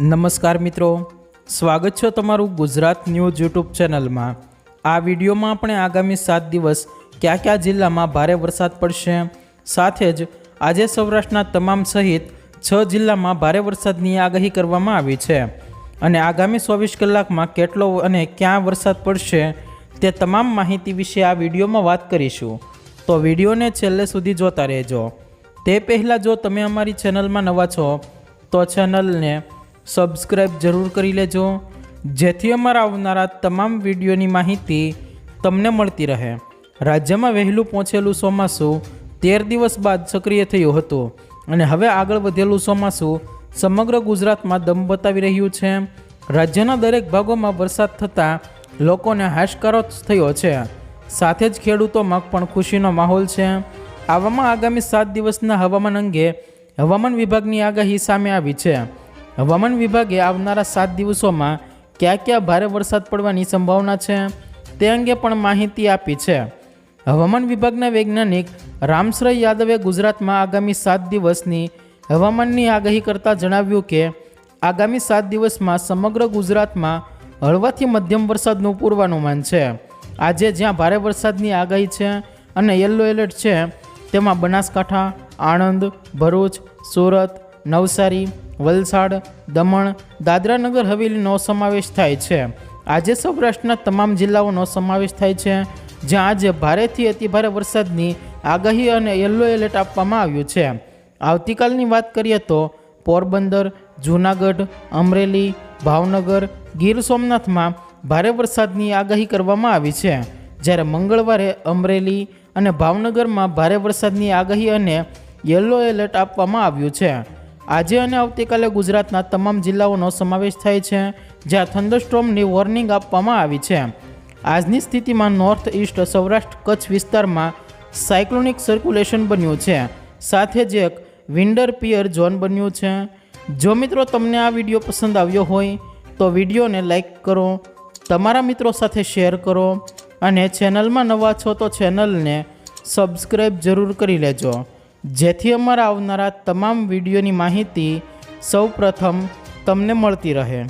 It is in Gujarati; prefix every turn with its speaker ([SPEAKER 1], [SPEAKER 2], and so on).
[SPEAKER 1] નમસ્કાર મિત્રો. સ્વાગત છે તમારું ગુજરાત ન્યૂઝ યુટ્યુબ ચેનલમાં. આ વિડીયોમાં આપણે આગામી સાત દિવસ કયા કયા જિલ્લામાં ભારે વરસાદ પડશે? સાથે જ આજે સૌરાષ્ટ્રના તમામ સહિત છ જિલ્લામાં ભારે વરસાદની આગાહી કરવામાં આવી છે. અને આગામી ચોવીસ કલાકમાં કેટલો અને ક્યાં વરસાદ પડશે તે તમામ માહિતી વિશે આ વિડીયોમાં વાત કરીશું. તો વિડીયોને છેલ્લે સુધી જોતા રહેજો. તે પહેલાં જો તમે અમારી ચેનલમાં નવા છો, તો ચેનલને સબસ્ક્રાઈબ જરૂર કરી લેજો. જેથી અમારા આવનારા તમામ વિડીયોની માહિતી તમને મળતી રહે. રાજ્યમાં વહેલું પહોંચેલું ચોમાસું તેર દિવસ બાદ સક્રિય થયું હતું અને હવે આગળ વધેલું ચોમાસું સમગ્ર ગુજરાતમાં દમ બતાવી રહ્યું છે. રાજ્યના દરેક ભાગોમાં વરસાદ થતાં લોકોને હાશકારો થયો છે. સાથે જ ખેડૂતોમાં પણ ખુશીનો માહોલ છે. આવામાં આગામી સાત દિવસના હવામાન અંગે હવામાન વિભાગની આગાહી સામે આવી છે. હવામાન વિભાગે આવનારા સાત દિવસોમાં ક્યાં ક્યાં ભારે વરસાદ પડવાની સંભાવના છે તે અંગે પણ માહિતી આપી છે. હવામાન વિભાગના વૈજ્ઞાનિક રામશ્રય યાદવે ગુજરાતમાં આગામી સાત દિવસની હવામાનની આગાહી કરતાં જણાવ્યું કે, આગામી સાત દિવસમાં સમગ્ર ગુજરાતમાં હળવાથી મધ્યમ વરસાદનું પૂર્વાનુમાન છે. આજે જ્યાં ભારે વરસાદની આગાહી છે અને યલો એલર્ટ છે, તેમાં બનાસકાંઠા, આણંદ, ભરૂચ, સુરત નવસારી, વલસાડ, દમણ, દાદરાનગર હવેલીનો સમાવેશ થાય છે. આજે સૌરાષ્ટ્રના તમામ જિલ્લાઓનો સમાવેશ થાય છે, જ્યાં આજે ભારેથી અતિભારે વરસાદની આગાહી અને યલો એલર્ટ આપવામાં આવ્યું છે. આવતીકાલની વાત કરીએ તો પોરબંદર, જૂનાગઢ, અમરેલી, ભાવનગર, ગીર સોમનાથમાં ભારે વરસાદની આગાહી કરવામાં આવી છે. જ્યારે મંગળવારે અમરેલી અને ભાવનગરમાં ભારે વરસાદની આગાહી અને યલો એલર્ટ આપવામાં આવ્યું છે. આજે અને આવતીકાલે ગુજરાતના તમામ જિલ્લાઓનો સમાવેશ થાય છે, જ્યાં થંડરસ્ટ્રોમની વોર્નિંગ આપવામાં આવી છે. આજની સ્થિતિમાં નોર્થ ઇસ્ટ સૌરાષ્ટ્ર કચ્છ વિસ્તારમાં સાયક્લોનિક સર્ક્યુલેશન બન્યું છે. સાથે જ એક વિન્ડર પિયર ઝોન બન્યું છે. જો મિત્રો તમને આ વીડિયો પસંદ આવ્યો હોય, તો વિડીયોને લાઇક કરો, તમારા મિત્રો સાથે શેર કરો અને ચેનલમાં નવા છો તો ચેનલને સબસ્ક્રાઈબ જરૂર કરી લેજો. જેથી અમારા આવનારા તમામ વિડીયોની માહિતી સૌ પ્રથમ તમને મળતી રહે.